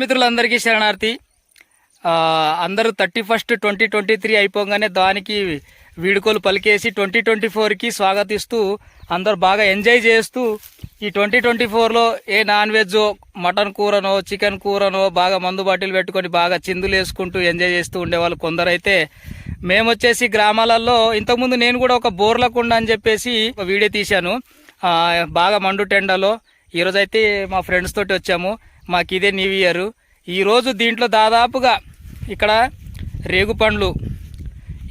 మిత్రులందరికీ శరణార్థి. అందరూ thirty first twenty twenty three అయిపోగానే దానికి వీడుకోలు పలికేసి ట్వంటీ ట్వంటీ ఫోర్కి స్వాగతిస్తూ అందరు బాగా ఎంజాయ్ చేస్తూ ఈ ట్వంటీ ట్వంటీ ఫోర్లో ఏ నాన్ వెజ్ మటన్ కూరనో చికెన్ కూరనో బాగా మందు బాటిల్ పెట్టుకొని బాగా చిందులు వేసుకుంటూ ఎంజాయ్ చేస్తూ ఉండేవాళ్ళు కొందరైతే. మేము వచ్చేసి గ్రామాలలో ఇంతకుముందు నేను కూడా ఒక బోర్లకుండ అని చెప్పేసి వీడియో తీశాను. బాగా మండు టెండలో. ఈరోజైతే మా ఫ్రెండ్స్ తోటి వచ్చాము. మాకు ఇదే న్యూ ఇయర్ ఈరోజు దీంట్లో దాదాపుగా ఇక్కడ రేగు పండ్లు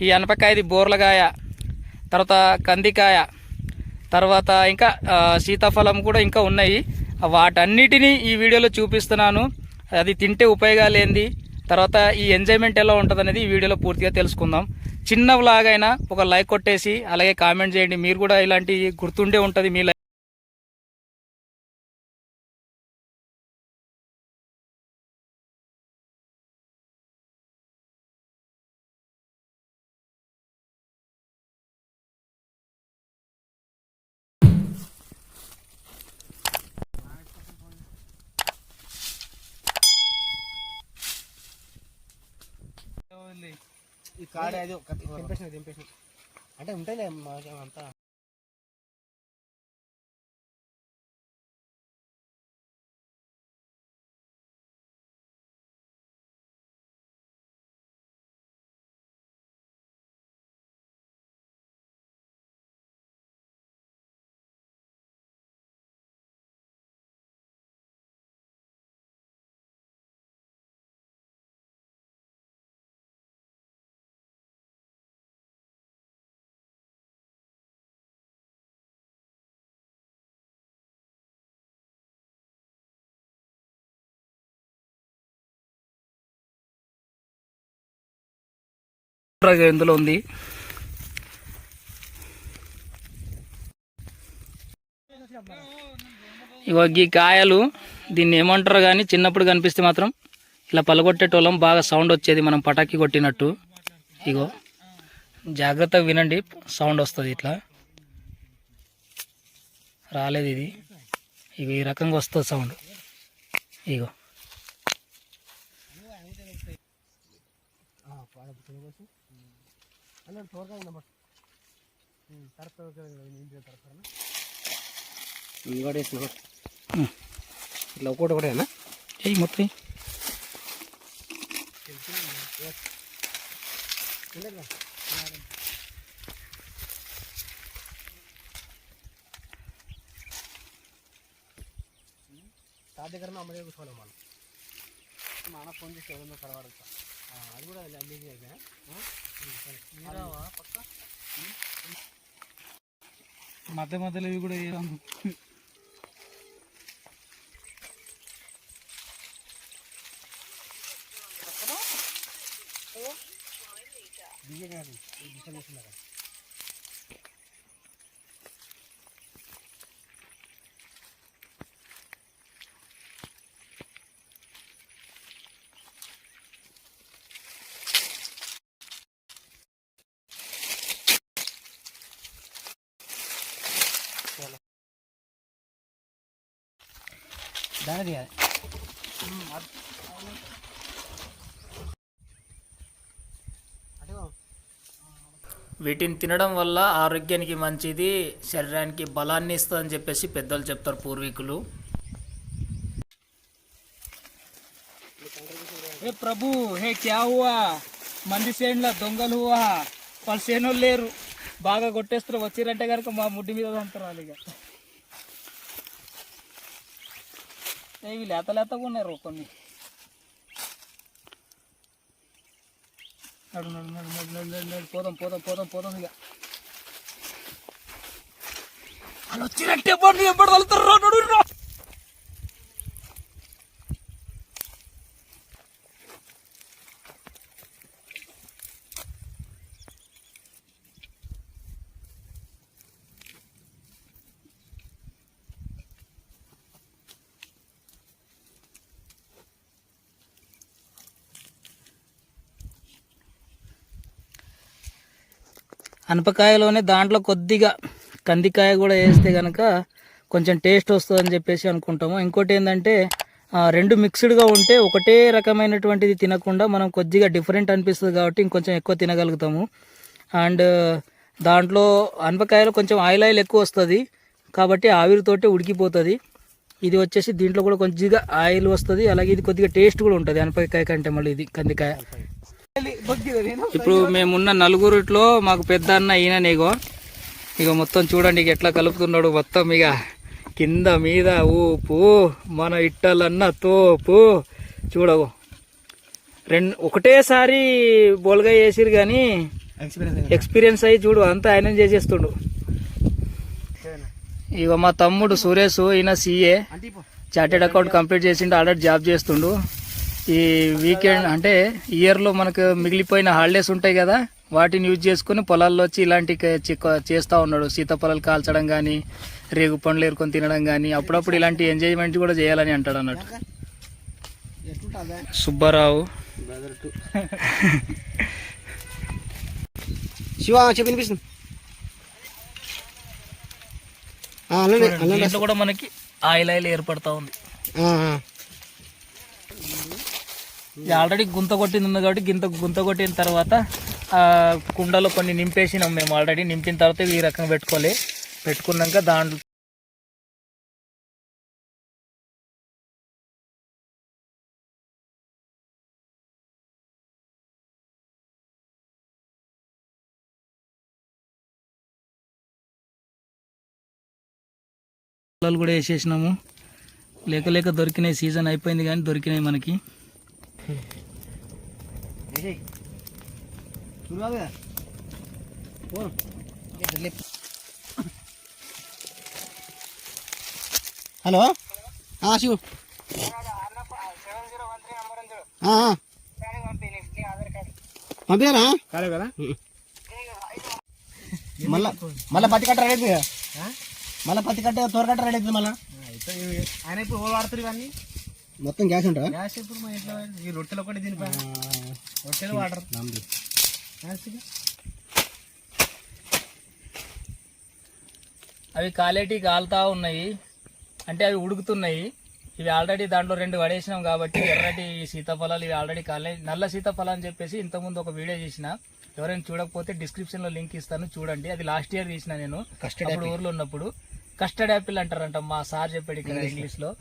ఈ అనపకాయది బోర్లకాయ తర్వాత కందికాయ తర్వాత ఇంకా సీతాఫలం కూడా ఇంకా ఉన్నాయి. వాటన్నిటినీ ఈ వీడియోలో చూపిస్తున్నాను. అది తింటే ఉపయోగాలు ఏంది? తర్వాత ఈ ఎంజాయ్మెంట్ ఎలా ఉంటుంది అనేది ఈ వీడియోలో పూర్తిగా తెలుసుకుందాం. చిన్న వ్లాగ్ అయినా ఒక లైక్ కొట్టేసి అలాగే కామెంట్ చేయండి. మీరు కూడా ఇలాంటి గుర్తుండే ఉంటుంది మీ ఈ కాడ అది ఒక దింపేసిన దింపేసిన అంటే ఉంటాయిలే సూపర్గా ఇందులో ఉంది. ఇగో ఈ కాయలు దీన్ని ఏమంటారు కానీ చిన్నప్పుడు కనిపిస్తే మాత్రం ఇలా పలగొట్టేటోళ్ళం బాగా సౌండ్ వచ్చేది మనం పటాకి కొట్టినట్టు. ఇగో జాగ్రత్తగా వినండి సౌండ్ వస్తుంది ఇట్లా. రాలేదు ఇది. ఇగో ఈ రకంగా వస్తుంది సౌండ్. ఇగో. అన్నాడు తోరగా ఉందన్నమాట తరపు ఇంటి తరపున ఇంకోటి వేసిన ఉమ్. ఇట్లా ఒకటి ఒకటేనా చెయ్యి మొత్తం తాత దగ్గర అమ్మ దగ్గర కూర్చోవాలి మనం మా అన్న ఫోన్ చేసి ఎవరిందో తర్వాత అది కూడా అల్లేజీ అయిపోయా పక్క మధ్య మధ్యలో ఇవి కూడా బిజీ కాదు డిస్టర్బ్ చేస్తున్నా దాని తీయాలి అటు వీటిని తినడం వల్ల ఆరోగ్యానికి మంచిది శరీరానికి బలాన్ని ఇస్తుందని చెప్పేసి పెద్దలు చెప్తారు పూర్వీకులు. ఏ ప్రభు హే క్యా హువా? మంది సేన్ల దొంగలు హువా? వాళ్ళ సేనోళ్ళు లేరు. బాగా కొట్టేస్తారు వచ్చిరంటే కనుక మా ముడ్డి మీద అంటారు ఇక. ఇవి లేత లేతగా ఉన్నారు కొన్ని. నడు నడు నడు నడు నడు నడు నడు పోదాం పోదాం పోదాం పోదాం ఇక. వాళ్ళు వచ్చినట్టే పండు ఎప్పుడు తలుతారు నడు అనపకాయలోనే దాంట్లో కొద్దిగా కందికాయ కూడా వేస్తే కనుక కొంచెం టేస్ట్ వస్తుందని చెప్పేసి అనుకుంటాము. ఇంకోటి ఏంటంటే రెండు మిక్స్డ్గా ఉంటే ఒకటే రకమైనటువంటిది తినకుండా మనం కొద్దిగా డిఫరెంట్ అనిపిస్తుంది కాబట్టి ఇంకొంచెం ఎక్కువ తినగలుగుతాము. అండ్ దాంట్లో అనపకాయలో కొంచెం ఆయిల్ ఆయిల్ ఎక్కువ వస్తుంది కాబట్టి ఆవిరితోటే ఉడికిపోతుంది. ఇది వచ్చేసి దీంట్లో కూడా కొద్దిగా ఆయిల్ వస్తుంది. అలాగే ఇది కొద్దిగా టేస్ట్ కూడా ఉంటుంది అనపకాయ కంటే మళ్ళీ ఇది కందికాయ. ఇప్పుడు మేమున్న నలుగురిట్లో మాకు పెద్ద అన్న ఈయననేగో ఇక మొత్తం చూడండి ఇక ఎట్లా కలుపుతున్నాడు మొత్తం ఇక. కింద మీద ఊపు మన ఇట్టలన్న తోపు. చూడవు. రెండు ఒకటేసారి బోల్గా వేసిరు కానీ ఎక్స్పీరియన్స్ అయ్యి చూడు అంతా ఆయన చేసేస్తుండు. ఇక మా తమ్ముడు సురేష్ ఈయన సీఏ చార్టెడ్ అకౌంట్ కంప్లీట్ చేసిండు ఆల్రెడీ జాబ్ చేస్తుండు. ఈ వీకెండ్ అంటే ఇయర్లో మనకు మిగిలిపోయిన హాలిడేస్ ఉంటాయి కదా వాటిని యూజ్ చేసుకుని పొలాల్లో వచ్చి ఇలాంటి చేస్తా ఉన్నాడు. సీతాఫలాలు కాల్చడం కానీ రేగు పండ్లు ఏరుకొని తినడం కానీ అప్పుడప్పుడు ఇలాంటి ఎంజాయ్మెంట్ కూడా చేయాలని అంటాడు అన్నట్టు. సుబ్బారావు. శివ చెప్పి వినిపిస్తుంది. కూడా మనకి ఆయిల్ ఆయిల్ ఏర్పడతా ఉంది. ఇది ఆల్రెడీ గుంత కొట్టింది ఉంది కాబట్టి గింత గుంత కొట్టిన తర్వాత కుండలో కొన్ని నింపేసినాం మేము ఆల్రెడీ నింపిన తర్వాత ఈ రకంగా పెట్టుకోవాలి. పెట్టుకున్నాక దాంట్లో పొలాలు కూడా వేసేసినాము. లేక లేక దొరికినాయి. సీజన్ అయిపోయింది కానీ దొరికినాయి మనకి. హలో శివు. పంపించారా కాలే కదా? మళ్ళా మళ్ళా పత్తి కట్ట రెడీ మళ్ళా పత్తి కట్ట తోర కట్ట రెడీ అవుతుంది మళ్ళా? ఆయన ఇప్పుడు ఓ వాడుతారు ఇవన్నీ? మొత్తం గ్యాస్ ఉంటా గ్యాస్ ఇప్పుడు మా ఇంట్లో ఈ రొట్టెలు ఒకటి రొట్టెలు వాడరు అవి కాలేటి కాలుతా ఉన్నాయి. అంటే అవి ఉడుకుతున్నాయి. ఇవి ఆల్రెడీ దాంట్లో రెండు పడేసినాం కాబట్టి ఎర్రటి సీతాఫలాలు ఇవి ఆల్రెడీ కాలే. నల్ల సీతాఫలం అని చెప్పేసి ఇంతకుముందు ఒక వీడియో చేసిన. ఎవరైనా చూడకపోతే డిస్క్రిప్షన్లో లింక్ ఇస్తాను చూడండి. అది లాస్ట్ ఇయర్ తీసిన నేను. కస్టర్డ్ ఊర్లో ఉన్నప్పుడు. కస్టర్డ్ యాపిల్ అంటారంట మా సార్ చెప్పాడు ఇక్కడ ఇంగ్లీష్లో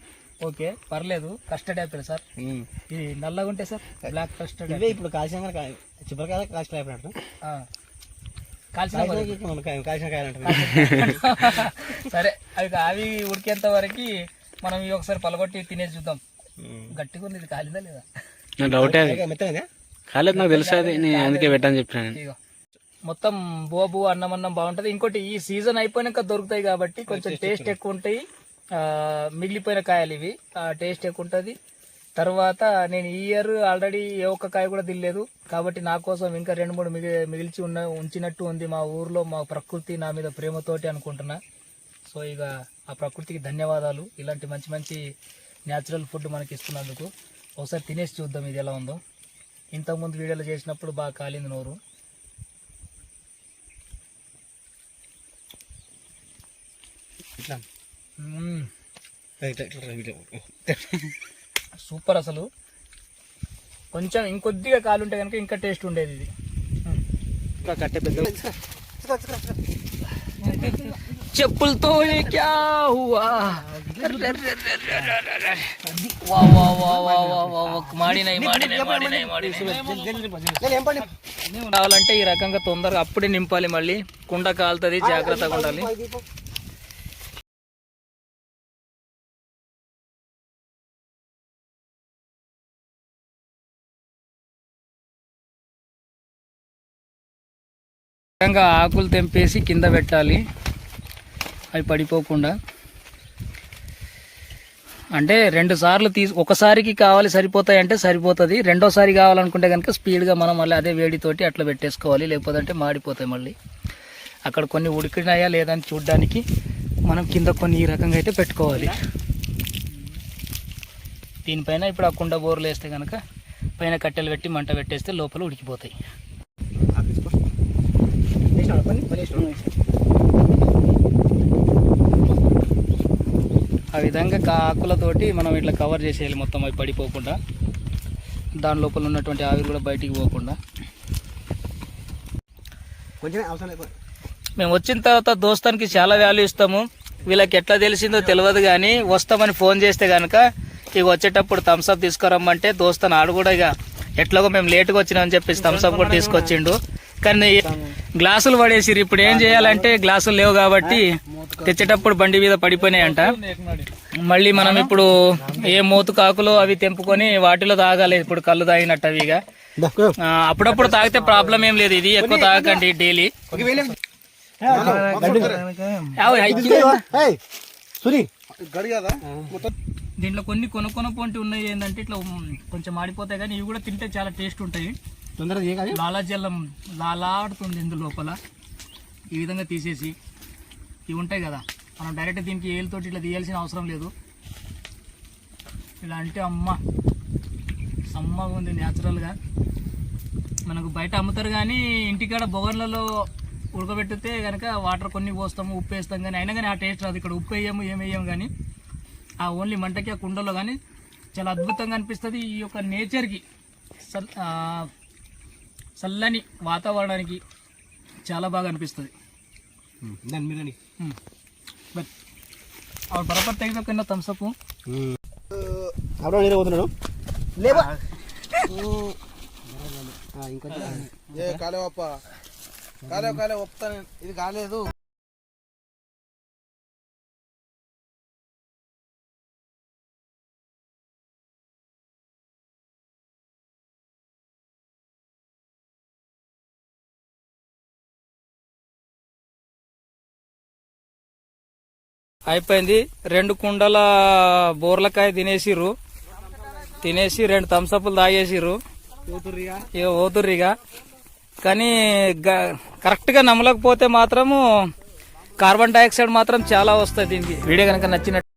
ఓకే పర్లేదు. కస్టర్డ్ యాపిల్ సార్ ఇది నల్లగా ఉంటే సార్ బ్లాక్ కస్టర్డ్ ఇవే ఇప్పుడు కాల్చిన చిప్పరికాయ కాల్చిన అయిపోయినట్టు కాల్చిన కాల్చిన కాయలు అంటారు సరే అవి అవి ఉడికేంత వరకు మనం ఇవి ఒకసారి పలగొట్టి తినేసి చూద్దాం. గట్టిగా ఉంది ఇది కాలిందా లేదా? డౌటే కాలేదు నాకు తెలుసు అది. నేను అందుకే పెట్టని చెప్పాను మొత్తం బోబు అన్నం అన్నం బాగుంటది. ఇంకోటి ఈ సీజన్ అయిపోయినాక దొరుకుతాయి కాబట్టి కొంచెం టేస్ట్ ఎక్కువ ఉంటాయి. మిగిలిపోయిన కాయలు ఇవి. టేస్ట్ ఎక్కువ ఉంటుంది. తర్వాత నేను ఈ ఇయర్ ఆల్రెడీ ఏ ఒక్క కాయ కూడా తినలేదు. కాబట్టి నా కోసం ఇంకా రెండు మూడు మిగి మిగిల్చి ఉన్న ఉంచినట్టు ఉంది మా ఊర్లో మా ప్రకృతి నా మీద ప్రేమతోటి అనుకుంటున్నా. సో ఇక ఆ ప్రకృతికి ధన్యవాదాలు. ఇలాంటి మంచి మంచి న్యాచురల్ ఫుడ్ మనకి ఇస్తున్నందుకు. ఒకసారి తినేసి చూద్దాం ఇది ఎలా ఉందో. ఇంతకుముందు వీడియోలు చేసినప్పుడు బాగా కాలింది నోరు. ఇట్లా. సూపర్ అసలు. కొంచెం ఇంకొద్దిగా కాలు ఉంటే కనుక ఇంకా టేస్ట్ ఉండేది ఇది. ఇంకా కట్టె పెద్ద చెప్పులతో క్యా హువా? పని కావాలంటే ఈ రకంగా తొందరగా అప్పుడే నింపాలి మళ్ళీ. కుండ కాలుతుంది జాగ్రత్తగా ఉండాలి. విధంగా ఆకులు తెంపేసి కింద పెట్టాలి. అవి పడిపోకుండా. అంటే రెండు సార్లు తీసు ఒకసారికి కావాలి సరిపోతాయి అంటే సరిపోతుంది. రెండోసారి కావాలనుకుంటే కనుక స్పీడ్గా మనం మళ్ళీ అదే వేడితోటి అట్లా పెట్టేసుకోవాలి. లేకపోతే మాడిపోతాయి మళ్ళీ. అక్కడ కొన్ని ఉడికినాయా లేదని చూడడానికి మనం కింద కొన్ని ఈ రకంగా అయితే పెట్టుకోవాలి. దీనిపైన ఇప్పుడు ఆ కుండ బోర్లు వేస్తే కనుక పైన కట్టెలు పెట్టి మంట పెట్టేస్తే లోపల ఉడికిపోతాయి. విధంగా ఆకులతోటి మనం ఇట్లా కవర్ చేసేయాలి మొత్తం అవి పడిపోకుండా దాని లోపల ఉన్నటువంటి ఆవిరి కూడా బయటికి పోకుండా. మేము వచ్చిన తర్వాత దోస్తానికి చాలా వాల్యూ ఇస్తాము. వీళ్ళకి ఎట్లా తెలిసిందో తెలియదు కానీ వస్తామని ఫోన్ చేస్తే కనుక ఇక వచ్చేటప్పుడు థమ్స్అప్ తీసుకురమ్మంటే దోస్తాను ఆడు కూడా ఇక ఎట్లాగో మేము లేట్గా వచ్చినామని చెప్పేసి థమ్స్అప్ కూడా తీసుకొచ్చిండు. కానీ గ్లాసులు పడేసిరు ఇప్పుడు ఏం చేయాలంటే గ్లాసులు లేవు కాబట్టి తెచ్చేటప్పుడు బండి మీద పడిపోయినాయంట. మళ్ళీ మనం ఇప్పుడు ఏ మూతు కాకులు అవి తెంపుకొని వాటిలో తాగాలి. ఇప్పుడు కళ్ళు తాగినట్టు అవి ఇక. అప్పుడప్పుడు తాగితే ప్రాబ్లం ఏం లేదు. ఇది ఎక్కువ తాగకండి డైలీ. దీంట్లో కొన్ని కొనుక్కొన పొంటి ఉన్నాయి ఏంటంటే ఇట్లా కొంచెం ఆడిపోతాయి కానీ ఇవి కూడా తింటే చాలా టేస్ట్ ఉంటాయి. తొందరగా లాలాజలం లాలాడుతుంది ఇందు లోపల. ఈ విధంగా తీసేసి ఇవి ఉంటాయి కదా మనం డైరెక్ట్ దీనికి ఏళ్ళతోటి ఇట్లా తీయాల్సిన అవసరం లేదు. ఇలా అంటే అమ్మ సమ్మగా ఉంది న్యాచురల్గా మనకు బయట అమ్ముతారు కానీ ఇంటికాడ బొగర్లలో ఉడకబెట్టితే కనుక వాటర్ కొన్ని పోస్తాము ఉప్పు వేస్తాం కానీ అయినా కానీ ఆ టేస్ట్ రాదు. ఇక్కడ ఉప్పు వేయము ఏం వేయము కానీ ఆ ఓన్లీ మంటకి ఆ కుండలో కానీ చాలా అద్భుతంగా అనిపిస్తుంది. ఈ యొక్క నేచర్కి సల్ చల్లని వాతావరణానికి చాలా బాగా అనిపిస్తుంది దాని మీద బట్ ಅವ್ರು ಬರಬರ್ ತೆಗೆದಕ್ಕನ್ನ ತಮ್ಸಪ್ಪು అప్పుడు నేను పోతున్నాడు లేవా ఇంకొంచెం ఏ కాలేవప్ప కాలేవు కాలేవు ఒప్పుతాను ఇది కాలేదు అయిపోయింది. రెండు కుండల బోర్లకాయ తినేసిర్రు. తినేసి రెండు థమ్సప్లు తాగేసిర్రు. ఇక పోతుర్రిగా కానీ గ- కరెక్ట్గా నమ్మలేకపోతే మాత్రము కార్బన్ డైఆక్సైడ్ మాత్రం చాలా వస్తుంది వీడియో కనుక నచ్చినట్టు